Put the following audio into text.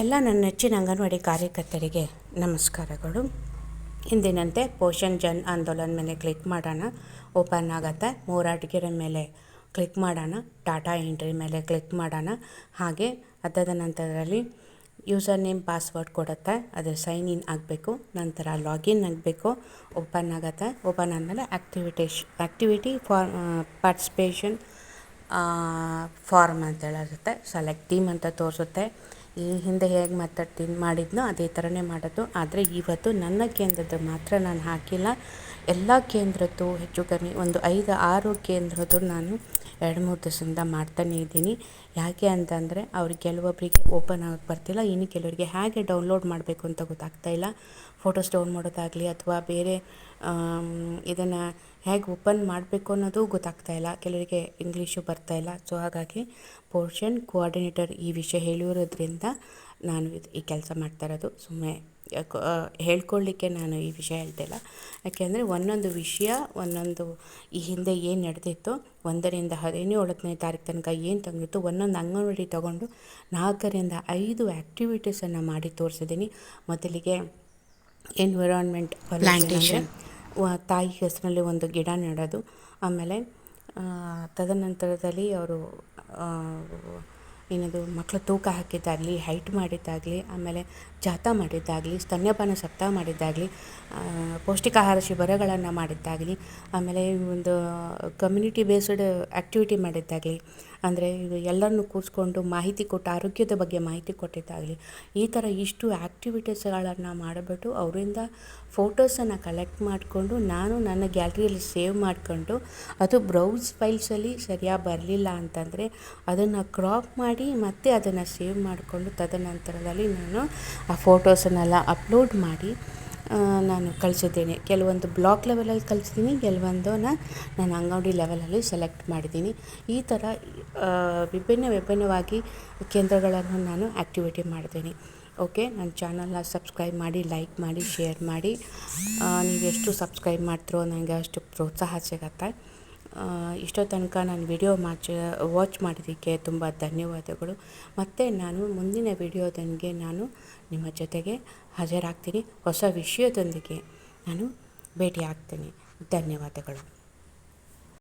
ಎಲ್ಲ ನನ್ನ ನೆಚ್ಚಿನ ಅಂಗನವಾಡಿ ಕಾರ್ಯಕರ್ತರಿಗೆ ನಮಸ್ಕಾರಗಳು. ಹಿಂದಿನಂತೆ ಪೋಷಣ್ ಜನ್ ಆಂದೋಲನ್ ಮೇಲೆ ಕ್ಲಿಕ್ ಮಾಡೋಣ. ಓಪನ್ ಆಗುತ್ತೆ. ಮೂರಾಟಗೆರೆ ಮೇಲೆ ಕ್ಲಿಕ್ ಮಾಡೋಣ. ಟಾಟಾ ಎಂಟ್ರಿ ಮೇಲೆ ಕ್ಲಿಕ್ ಮಾಡೋಣ. ಹಾಗೆ ಅದಾದ ನಂತರದಲ್ಲಿ ಯೂಸರ್ ನೇಮ್, ಪಾಸ್ವರ್ಡ್ ಕೊಡುತ್ತೆ. ಅದು ಸೈನ್ ಇನ್ ಆಗಬೇಕು. ನಂತರ ಲಾಗಿನ್ ಆಗಬೇಕು. ಓಪನ್ ಆಗುತ್ತೆ. ಓಪನ್ ಆದಮೇಲೆ ಆ್ಯಕ್ಟಿವಿಟೇಶ್ ಆ್ಯಕ್ಟಿವಿಟಿ ಫಾರ್ ಪಾರ್ಟಿಸಿಪೇಷನ್ ಫಾರ್ಮ್ ಅಂತೇಳಿರುತ್ತೆ ಸೆಲೆಕ್ಟ್ ಟೀಮ್ ಅಂತ ತೋರಿಸುತ್ತೆ. ಈ ಹಿಂದೆ ಹೇಗೆ ಮಾತಾಡ್ತೀನಿ ಮಾಡಿದ್ನೋ ಅದೇ ಥರನೇ ಮಾಡೋದು ಆದರೆ ಇವತ್ತು ನನ್ನ ಕೇಂದ್ರದ ಮಾತ್ರ ನಾನು ಹಾಕಿಲ್ಲ. ಎಲ್ಲ ಕೇಂದ್ರದ್ದು ಹೆಚ್ಚು ಕಮ್ಮಿ ಒಂದು ಐದು, ಆರು ಕೇಂದ್ರದ್ದು ನಾನು ಎರಡು, ಮೂರು ದಿವಸದಿಂದ ಮಾಡ್ತಾನೇ ಇದ್ದೀನಿ. ಯಾಕೆ ಅಂತಂದರೆ ಅವ್ರಿಗೆ ಕೆಲವೊಬ್ಬರಿಗೆ ಓಪನ್ ಆಗಕ್ಕೆ ಬರ್ತಿಲ್ಲ. ಇನ್ನು ಕೆಲವರಿಗೆ ಹೇಗೆ ಡೌನ್ಲೋಡ್ ಮಾಡಬೇಕು ಅಂತ ಗೊತ್ತಾಗ್ತಾ ಇಲ್ಲ. ಫೋಟೋಸ್ ಡೌನ್ ಮಾಡೋದಾಗಲಿ ಅಥವಾ ಬೇರೆ ಇದನ್ನು ಹೇಗೆ ಓಪನ್ ಮಾಡಬೇಕು ಅನ್ನೋದು ಗೊತ್ತಾಗ್ತಾ ಇಲ್ಲ. ಕೆಲವರಿಗೆ ಇಂಗ್ಲೀಷು ಬರ್ತಾ ಇಲ್ಲ. ಸೊ ಹಾಗಾಗಿ ಪೋರ್ಷನ್, ಕೋಆರ್ಡಿನೇಟರ್ ಈ ವಿಷಯ ಹೇಳಿರೋದ್ರಿಂದ ನಾನು ಇದು ಈ ಕೆಲಸ ಮಾಡ್ತಾ ಇರೋದು. ಸುಮ್ಮನೆ ಹೇಳ್ಕೊಳ್ಳಿಕ್ಕೆ ನಾನು ಈ ವಿಷಯ ಹೇಳ್ತಿಲ್ಲ ಯಾಕೆಂದರೆ ಒಂದೊಂದು ವಿಷಯ ಒಂದೊಂದು ಈ ಹಿಂದೆ ಏನು ನಡೆದಿತ್ತು ಒಂದರಿಂದ ಹದಿನೇಳನೇ ತಾರೀಕು ತನಕ ಏನು ತಂದಿತ್ತು ಒಂದೊಂದು ಅಂಗನವಾಡಿ ತಗೊಂಡು ನಾಲ್ಕರಿಂದ ಐದು ಆ್ಯಕ್ಟಿವಿಟೀಸನ್ನು ಮಾಡಿ ತೋರಿಸಿದ್ದೀನಿ. ಮೊದಲಿಗೆ ಎನ್ವಿರಾನ್ಮೆಂಟ್ ಪ್ಲಾಂಟೇಷನ್ ತಾಯಿ ಹೆಸರಿನಲ್ಲಿ ಒಂದು ಗಿಡ ನೆಡೋದು. ಆಮೇಲೆ ತದನಂತರದಲ್ಲಿ ಅವರು ಏನದು ಮಕ್ಕಳು ತೂಕ ಹಾಕಿದ್ದಾಗಲಿ ಹೈಟ್ ಮಾಡಿದ್ದಾಗಲಿ, ಆಮೇಲೆ ಜಾಥಾ ಮಾಡಿದ್ದಾಗಲಿ, ಸ್ತನ್ಯಪಾನ ಸಪ್ತಾಹ ಮಾಡಿದ್ದಾಗಲಿ ಪೌಷ್ಟಿಕಾಹಾರ ಶಿಬಿರಗಳನ್ನು ಮಾಡಿದ್ದಾಗಲಿ, ಆಮೇಲೆ ಒಂದು ಕಮ್ಯುನಿಟಿ ಬೇಸ್ಡ್ ಆ್ಯಕ್ಟಿವಿಟಿ ಮಾಡಿದ್ದಾಗಲಿ ಅಂದರೆ ಇದು ಎಲ್ಲರನ್ನು ಕೂರಿಸ್ಕೊಂಡು ಮಾಹಿತಿ ಕೊಟ್ಟು, ಆರೋಗ್ಯದ ಬಗ್ಗೆ ಮಾಹಿತಿ ಕೊಟ್ಟಿದ್ದಾಗಲಿ, ಈ ಥರ ಇಷ್ಟು ಆ್ಯಕ್ಟಿವಿಟೀಸ್ಗಳನ್ನು ಮಾಡಿಬಿಟ್ಟು ಅವರಿಂದ ಫೋಟೋಸನ್ನು ಕಲೆಕ್ಟ್ ಮಾಡಿಕೊಂಡು, ನಾನು ನನ್ನ ಗ್ಯಾಲ್ರಿಯಲ್ಲಿ ಸೇವ್ ಮಾಡಿಕೊಂಡು, ಅದು ಬ್ರೌಸ್ ಫೈಲ್ಸಲ್ಲಿ ಸರಿಯಾಗಿ ಬರಲಿಲ್ಲ ಅಂತಂದರೆ ಅದನ್ನು ಕ್ರಾಪ್ ಮಾಡಿ ಮತ್ತೆ ಅದನ್ನು ಸೇವ್ ಮಾಡಿಕೊಂಡು ತದನಂತರದಲ್ಲಿ ನಾನು ಆ ಫೋಟೋಸನ್ನೆಲ್ಲ ಅಪ್ಲೋಡ್ ಮಾಡಿ ನಾನು ಕಲಿಸಿದ್ದೇನೆ. ಕೆಲವೊಂದು ಬ್ಲಾಕ್ ಲೆವೆಲಲ್ಲಿ ಕಲಿಸಿದ್ದೀನಿ, ಕೆಲವೊಂದನ್ನ ನಾನು ಅಂಗಡಿ ಲೆವೆಲಲ್ಲಿ ಸೆಲೆಕ್ಟ್ ಮಾಡಿದ್ದೀನಿ. ಈ ಥರ ವಿಭಿನ್ನ ವಿಭಿನ್ನವಾಗಿ ಕೇಂದ್ರಗಳನ್ನು ನಾನು ಆ್ಯಕ್ಟಿವಿಟಿ ಮಾಡ್ತೀನಿ ಓಕೆ, ನನ್ನ ಚಾನಲ್ನ ಸಬ್ಸ್ಕ್ರೈಬ್ ಮಾಡಿ, ಲೈಕ್ ಮಾಡಿ, ಶೇರ್ ಮಾಡಿ. ನೀವು ಎಷ್ಟು ಸಬ್ಸ್ಕ್ರೈಬ್ ಮಾಡ್ತಿರೋ ನನಗೆ ಅಷ್ಟು ಪ್ರೋತ್ಸಾಹ ಸಿಗತ್ತೆ. ಇಷ್ಟೋ ತನಕ ನಾನು ವಿಡಿಯೋ ಮಾಚ ವಾಚ್ ಮಾಡಿದ್ದಕ್ಕೆ ತುಂಬ ಧನ್ಯವಾದಗಳು. ಮತ್ತು ನಾನು ಮುಂದಿನ ವಿಡಿಯೋದೊಂದಿಗೆ ನಾನು ನಿಮ್ಮ ಜೊತೆಗೆ ಹಾಜರಾಗ್ತೀನಿ. ಹೊಸ ವಿಷಯದೊಂದಿಗೆ ನಾನು ಭೇಟಿ ಆಗ್ತೀನಿ ಧನ್ಯವಾದಗಳು.